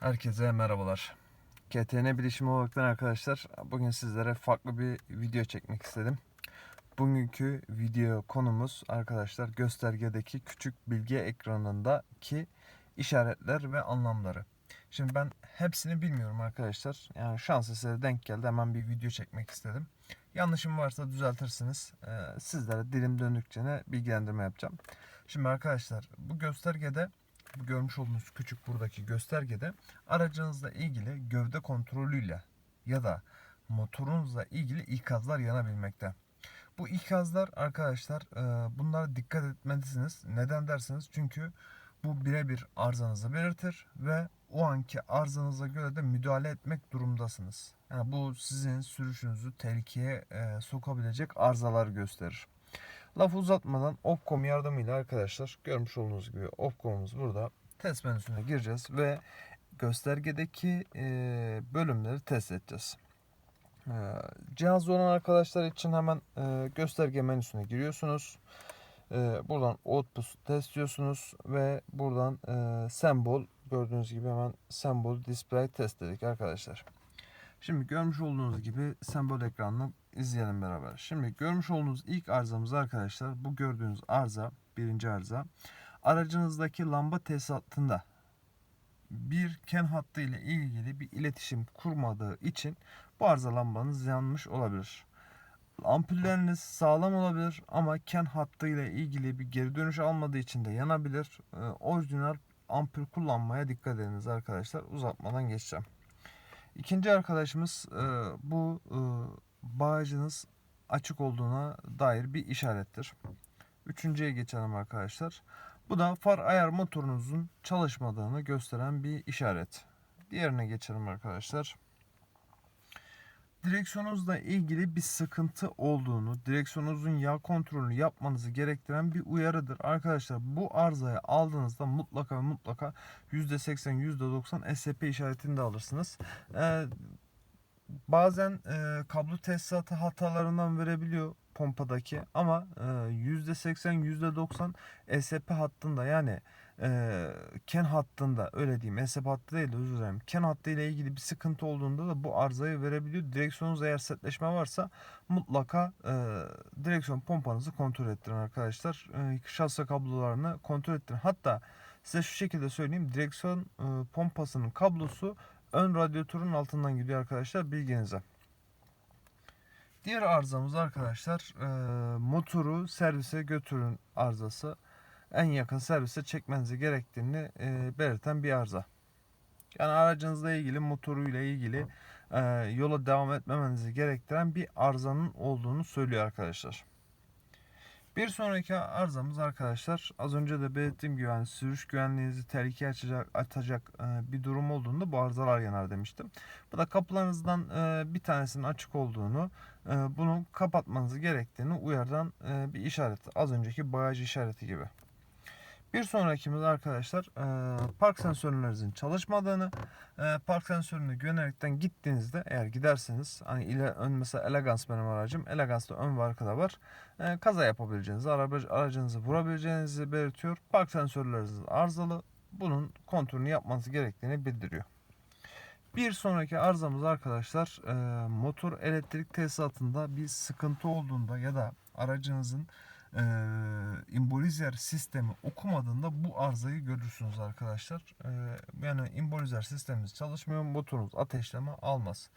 Herkese merhabalar. KTN Bilişim Olarak'tan arkadaşlar bugün sizlere farklı bir video çekmek istedim. Bugünkü video konumuz arkadaşlar göstergedeki küçük bilgi ekranındaki işaretler ve anlamları. Şimdi ben hepsini bilmiyorum arkadaşlar. Yani şans eseri denk geldi hemen bir video çekmek istedim. Yanlışım varsa düzeltirsiniz. Ee, sizlere dilim döndükçe bilgilendirme yapacağım. Şimdi arkadaşlar bu göstergede görmüş olduğunuz küçük buradaki göstergede aracınızla ilgili gövde kontrolüyle ya da motorunuzla ilgili ikazlar yanabilmekte. Bu ikazlar arkadaşlar e, bunlara dikkat etmelisiniz. Neden derseniz çünkü bu birebir arızanızı belirtir ve o anki arızanıza göre de müdahale etmek durumdasınız. Yani bu sizin sürüşünüzü tehlikeye e, sokabilecek arızalar gösterir. Lafı uzatmadan Opcom yardımıyla arkadaşlar görmüş olduğunuz gibi Opcom'umuz burada test menüsüne gireceğiz ve göstergedeki e, bölümleri test edeceğiz. E, cihazlı olan arkadaşlar için hemen e, gösterge menüsüne giriyorsunuz. E, buradan Output test diyorsunuz ve buradan e, Symbol gördüğünüz gibi hemen Symbol Display test dedik arkadaşlar. Şimdi görmüş olduğunuz gibi sembol ekranını izleyelim beraber. Şimdi görmüş olduğunuz ilk arızamız arkadaşlar bu gördüğünüz arıza birinci arıza aracınızdaki lamba tesisatında bir ken hattı ile ilgili bir iletişim kurmadığı için bu arıza lambanız yanmış olabilir. Ampulleriniz sağlam olabilir ama ken hattı ile ilgili bir geri dönüş almadığı için de yanabilir. Ee, orijinal ampul kullanmaya dikkat ediniz arkadaşlar. Uzatmadan geçeceğim. İkinci arkadaşımız e, bu e, bağcınız açık olduğuna dair bir işarettir. Üçüncüye geçelim arkadaşlar. Bu da far ayar motorunuzun çalışmadığını gösteren bir işaret. Diğerine geçelim arkadaşlar. Direksiyonunuzla ilgili bir sıkıntı olduğunu, direksiyonunuzun yağ kontrolünü yapmanızı gerektiren bir uyarıdır. Arkadaşlar bu arızayı aldığınızda mutlaka mutlaka %80, %90 SP işaretini de alırsınız. Ee, bazen e, kablo tesisatı hatalarından verebiliyor pompadaki ama e, %80 %90 SP hattında yani e, ken hattında öyle diyeyim SP hattı değil de özür dilerim ken hattı ile ilgili bir sıkıntı olduğunda da bu arızayı verebiliyor. Direksiyonunuz eğer sertleşme varsa mutlaka e, direksiyon pompanızı kontrol ettirin arkadaşlar. E, şase kablolarını kontrol ettirin. Hatta size şu şekilde söyleyeyim direksiyon e, pompasının kablosu ön radyatörün altından gidiyor arkadaşlar bilginize. Diğer arızamız arkadaşlar e, motoru servise götürün arızası. En yakın servise çekmenizi gerektiğini e, belirten bir arıza. Yani aracınızla ilgili motoruyla ilgili e, yola devam etmemenizi gerektiren bir arızanın olduğunu söylüyor arkadaşlar. Bir sonraki arızamız arkadaşlar az önce de belirttiğim gibi yani sürüş güvenliğinizi tehlikeye açacak, atacak e, bir durum olduğunda bu arızalar yanar demiştim. Bu da kapılarınızdan e, bir tanesinin açık olduğunu, e, bunu kapatmanız gerektiğini uyardan bir işaret. Az önceki bagaj işareti gibi. Bir sonrakimiz arkadaşlar e, park sensörlerinizin çalışmadığını, e, park sensörüne güvenerekten gittiğinizde eğer giderseniz hani ile ön mesela Elegance benim aracım. Elegance'da ön ve arkada var. E, kaza yapabileceğinizi, araba, aracınızı vurabileceğinizi belirtiyor. Park sensörleriniz arızalı. Bunun kontrolünü yapmanız gerektiğini bildiriyor. Bir sonraki arızamız arkadaşlar e, motor elektrik tesisatında bir sıkıntı olduğunda ya da aracınızın e, imbolizer sistemi okumadığında bu arızayı görürsünüz arkadaşlar. E, yani imbolizer sisteminiz çalışmıyor, motorunuz ateşleme almaz.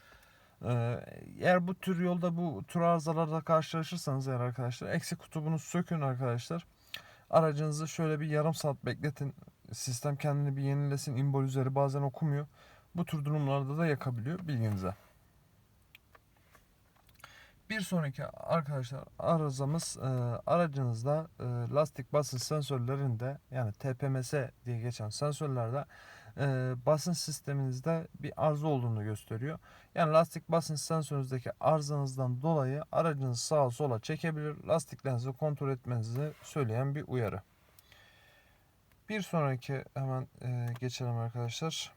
E, eğer bu tür yolda bu tür arızalarla karşılaşırsanız eğer arkadaşlar eksik kutubunu sökün arkadaşlar. Aracınızı şöyle bir yarım saat bekletin. Sistem kendini bir yenilesin. İmbolizeri bazen okumuyor. Bu tür durumlarda da yakabiliyor bilginize. Bir sonraki arkadaşlar arızamız e, aracınızda e, lastik basınç sensörlerinde yani TPMS diye geçen sensörlerde e, basınç sisteminizde bir arıza olduğunu gösteriyor. Yani lastik basınç sensörünüzdeki arızanızdan dolayı aracınızı sağa sola çekebilir. Lastiklerinizi kontrol etmenizi söyleyen bir uyarı. Bir sonraki hemen e, geçelim arkadaşlar.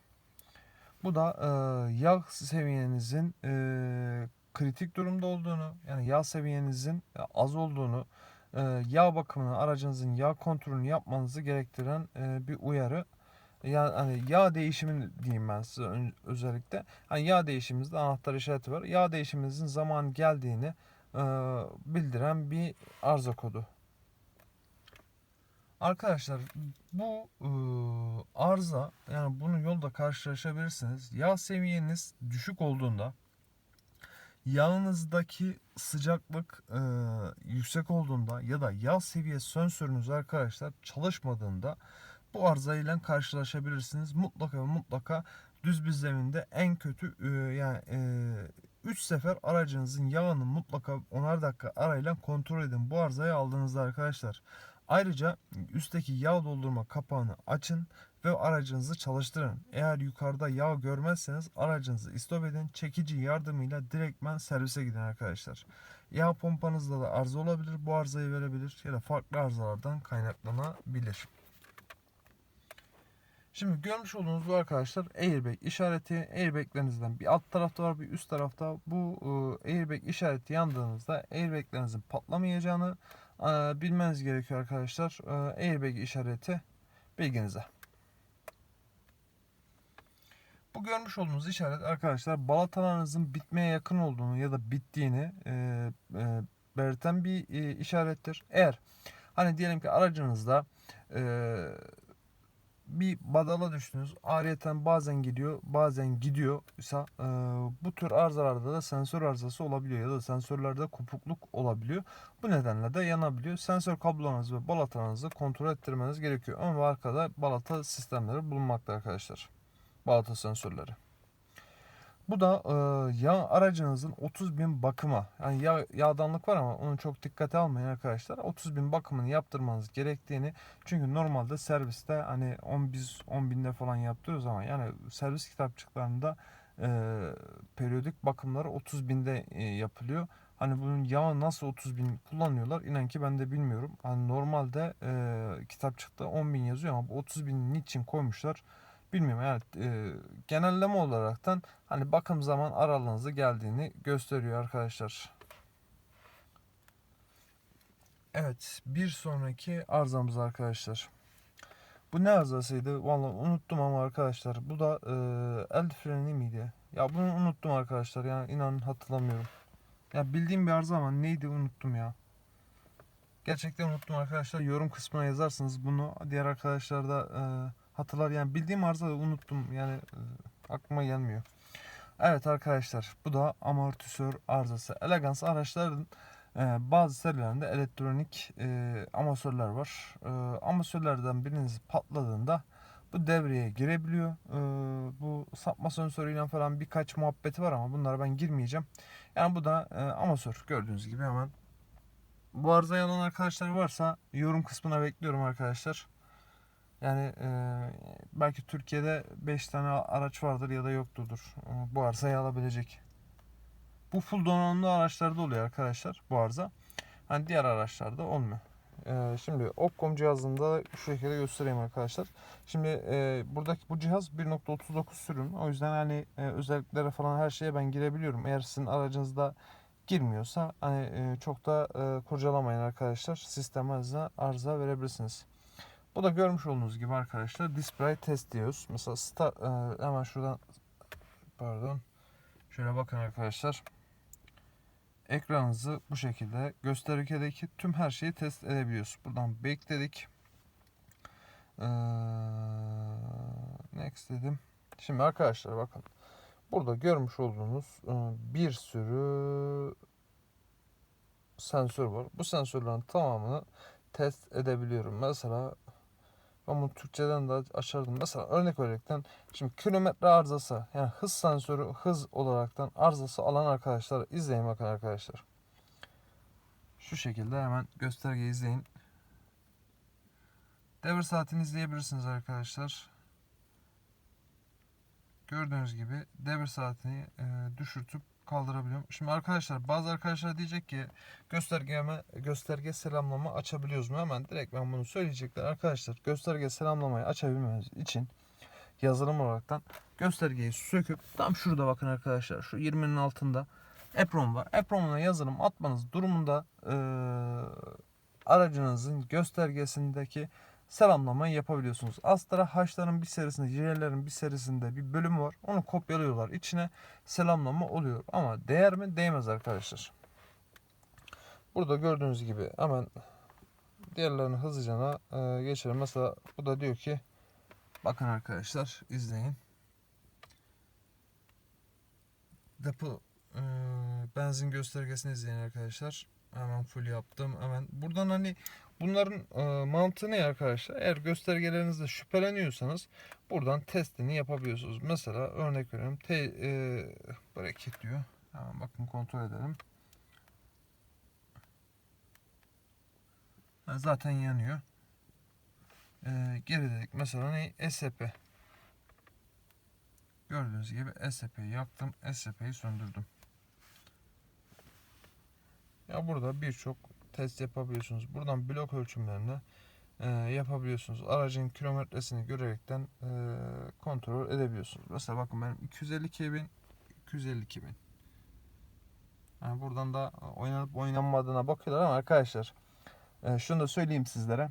Bu da e, yağ seviyenizin e, kritik durumda olduğunu, yani yağ seviyenizin az olduğunu, e, yağ bakımını, aracınızın yağ kontrolünü yapmanızı gerektiren e, bir uyarı. ya hani yağ değişimi diyeyim ben size özellikle. Hani yağ değişimimizde anahtar işareti var. Yağ değişimimizin zaman geldiğini e, bildiren bir arıza kodu. Arkadaşlar bu e, arıza yani bunu yolda karşılaşabilirsiniz. Yağ seviyeniz düşük olduğunda yağınızdaki sıcaklık e, yüksek olduğunda ya da yağ seviyesi sensörünüz arkadaşlar çalışmadığında bu arıza ile karşılaşabilirsiniz. Mutlaka mutlaka düz bir zeminde en kötü e, yani 3 sefer aracınızın yağını mutlaka 10'ar dakika arayla kontrol edin. Bu arızayı aldığınızda arkadaşlar. Ayrıca üstteki yağ doldurma kapağını açın ve aracınızı çalıştırın. Eğer yukarıda yağ görmezseniz aracınızı istop edin. Çekici yardımıyla direktmen servise gidin arkadaşlar. Yağ pompanızda da arıza olabilir. Bu arızayı verebilir ya da farklı arızalardan kaynaklanabilir. Şimdi görmüş olduğunuz bu arkadaşlar airbag işareti. Airbaglerinizden bir alt tarafta var bir üst tarafta. Bu e, airbag işareti yandığınızda airbaglerinizin patlamayacağını e, bilmeniz gerekiyor arkadaşlar. E, airbag işareti bilginize. Bu görmüş olduğunuz işaret arkadaşlar balatalarınızın bitmeye yakın olduğunu ya da bittiğini e, e, belirten bir e, işarettir. Eğer hani diyelim ki aracınızda e, bir badala düştünüz. Ariyeten bazen gidiyor, bazen gidiyorsa e, bu tür arızalarda da sensör arızası olabiliyor ya da sensörlerde kopukluk olabiliyor. Bu nedenle de yanabiliyor. Sensör kablolarınızı ve balatalarınızı kontrol ettirmeniz gerekiyor. Ön ve arkada balata sistemleri bulunmakta arkadaşlar. Balata sensörleri. Bu da e, yağ aracınızın 30 bin bakıma yani yağ, yağdanlık var ama onu çok dikkate almayın arkadaşlar. 30 bin bakımını yaptırmanız gerektiğini çünkü normalde serviste hani 10 biz 10 binde falan yaptırıyoruz ama yani servis kitapçıklarında e, periyodik bakımları 30 binde e, yapılıyor. Hani bunun yağı nasıl 30 bin kullanıyorlar inan ki ben de bilmiyorum. Hani normalde e, kitapçıkta 10 bin yazıyor ama bu 30 bin niçin koymuşlar bilmiyorum yani e, genelleme olaraktan hani bakım zaman aralığınızı geldiğini gösteriyor arkadaşlar. Evet bir sonraki arızamız arkadaşlar. Bu ne arızasıydı? Vallahi unuttum ama arkadaşlar. Bu da e, el freni miydi? Ya bunu unuttum arkadaşlar. Yani inanın hatırlamıyorum. Ya bildiğim bir arıza ama neydi unuttum ya. Gerçekten unuttum arkadaşlar. Yorum kısmına yazarsınız bunu. Diğer arkadaşlar da e, hatırlar. Yani bildiğim arıza unuttum. Yani e, aklıma gelmiyor. Evet arkadaşlar bu da amortisör arızası. Elegans araçların e, bazı serilerinde elektronik e, amortisörler var. E, amortisörlerden biriniz patladığında bu devreye girebiliyor. E, bu sapma sensörüyle falan birkaç muhabbeti var ama bunlara ben girmeyeceğim. Yani bu da e, amortisör gördüğünüz gibi hemen. Bu arızayı alan arkadaşlar varsa yorum kısmına bekliyorum arkadaşlar. Yani e, belki Türkiye'de 5 tane araç vardır ya da yoktur. E, bu arızayı alabilecek. Bu full donanımlı araçlarda oluyor arkadaşlar bu arıza. Hani diğer araçlarda olmuyor. E, şimdi Opcom cihazında şu şekilde göstereyim arkadaşlar. Şimdi e, buradaki bu cihaz 1.39 sürüm. O yüzden hani e, özelliklere falan her şeye ben girebiliyorum. Eğer sizin aracınızda girmiyorsa hani e, çok da e, kurcalamayın arkadaşlar. Sisteminize arıza verebilirsiniz. Bu da görmüş olduğunuz gibi arkadaşlar display test diyoruz. Mesela start, e, hemen şuradan pardon. Şöyle bakın arkadaşlar. Ekranınızı bu şekilde göstergedeki tüm her şeyi test edebiliyoruz. Buradan bekledik. Ee, next dedim. Şimdi arkadaşlar bakın. Burada görmüş olduğunuz e, bir sürü sensör var. Bu sensörlerin tamamını test edebiliyorum. Mesela ben bunu Türkçeden de açardım. Mesela örnek olaraktan şimdi kilometre arızası yani hız sensörü hız olaraktan arızası alan arkadaşlar izleyin bakın arkadaşlar. Şu şekilde hemen göstergeyi izleyin. Devir saatini izleyebilirsiniz arkadaşlar. Gördüğünüz gibi devir saatini düşürtüp kaldırabiliyorum. Şimdi arkadaşlar bazı arkadaşlar diyecek ki göstergeme gösterge selamlama açabiliyoruz mu? Hemen direkt ben bunu söyleyecekler. Arkadaşlar gösterge selamlamayı açabilmemiz için yazılım olaraktan göstergeyi söküp tam şurada bakın arkadaşlar şu 20'nin altında EPROM var. EPROM'una yazılım atmanız durumunda e, aracınızın göstergesindeki selamlamayı yapabiliyorsunuz. Astra H'ların bir serisinde, J'lerin bir serisinde bir bölümü var. Onu kopyalıyorlar. içine selamlama oluyor. Ama değer mi? Değmez arkadaşlar. Burada gördüğünüz gibi hemen diğerlerini hızlıca e, geçelim. Mesela bu da diyor ki bakın arkadaşlar izleyin. Depo e, benzin göstergesini izleyin arkadaşlar. Hemen full yaptım. Hemen buradan hani bunların e, mantığı ne arkadaşlar? Eğer göstergelerinizde şüpheleniyorsanız buradan testini yapabiliyorsunuz. Mesela örnek veriyorum. Te, e, bereket diyor. Hemen bakın kontrol edelim. Zaten yanıyor. Ee, geri dedik. Mesela ne? SCP. Gördüğünüz gibi SCP'yi yaktım. SCP'yi söndürdüm. Ya burada birçok test yapabiliyorsunuz. Buradan blok ölçümlerini e, yapabiliyorsunuz. Aracın kilometresini görerekten e, kontrol edebiliyorsunuz. Mesela bakın benim 252 bin 252 bin. Yani buradan da oynanıp oynanmadığına bakıyorlar ama arkadaşlar e, şunu da söyleyeyim sizlere.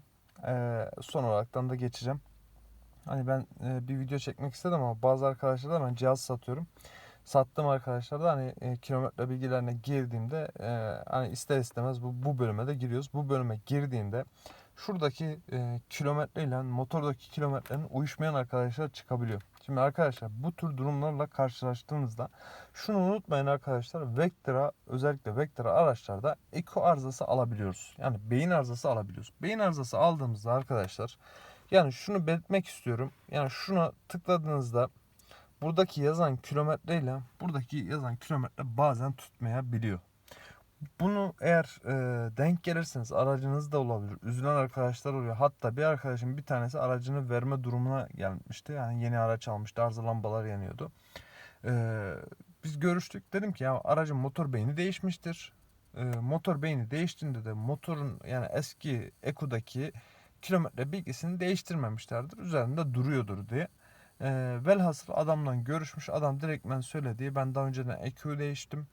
Son olaraktan da geçeceğim. Hani ben bir video çekmek istedim ama bazı arkadaşlara da ben cihaz satıyorum. Sattığım arkadaşlar da hani e, kilometre bilgilerine girdiğimde e, hani ister istemez bu, bu bölüme de giriyoruz. Bu bölüme girdiğinde şuradaki e, kilometre ile motordaki kilometrenin uyuşmayan arkadaşlar çıkabiliyor. Şimdi arkadaşlar bu tür durumlarla karşılaştığınızda şunu unutmayın arkadaşlar. Vectra özellikle Vectra araçlarda eko arızası alabiliyoruz. Yani beyin arızası alabiliyoruz. Beyin arızası aldığımızda arkadaşlar yani şunu belirtmek istiyorum. Yani şuna tıkladığınızda buradaki yazan kilometre ile buradaki yazan kilometre bazen tutmayabiliyor. Bunu eğer e, denk gelirseniz aracınız da olabilir. Üzülen arkadaşlar oluyor. Hatta bir arkadaşım bir tanesi aracını verme durumuna gelmişti. Yani yeni araç almıştı. Arıza lambalar yanıyordu. E, biz görüştük. Dedim ki ya aracın motor beyni değişmiştir. E, motor beyni değiştiğinde de motorun yani eski Eko'daki kilometre bilgisini değiştirmemişlerdir. Üzerinde duruyordur diye. E, velhasıl adamla görüşmüş. Adam direktmen söyledi. Ben daha önceden EQ değiştim.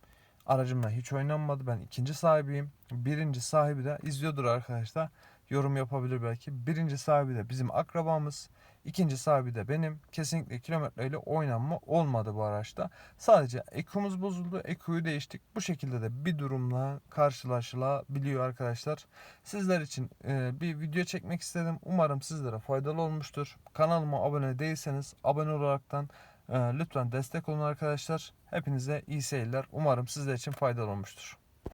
Aracımla hiç oynanmadı. Ben ikinci sahibiyim. Birinci sahibi de izliyordur arkadaşlar. Yorum yapabilir belki. Birinci sahibi de bizim akrabamız. İkinci sahibi de benim. Kesinlikle kilometreyle oynanma olmadı bu araçta. Sadece EQ'muz bozuldu. EQ'yu değiştik. Bu şekilde de bir durumla karşılaşılabiliyor arkadaşlar. Sizler için e, bir video çekmek istedim. Umarım sizlere faydalı olmuştur. Kanalıma abone değilseniz abone olaraktan e, lütfen destek olun arkadaşlar. Hepinize iyi seyirler. Umarım sizler için faydalı olmuştur.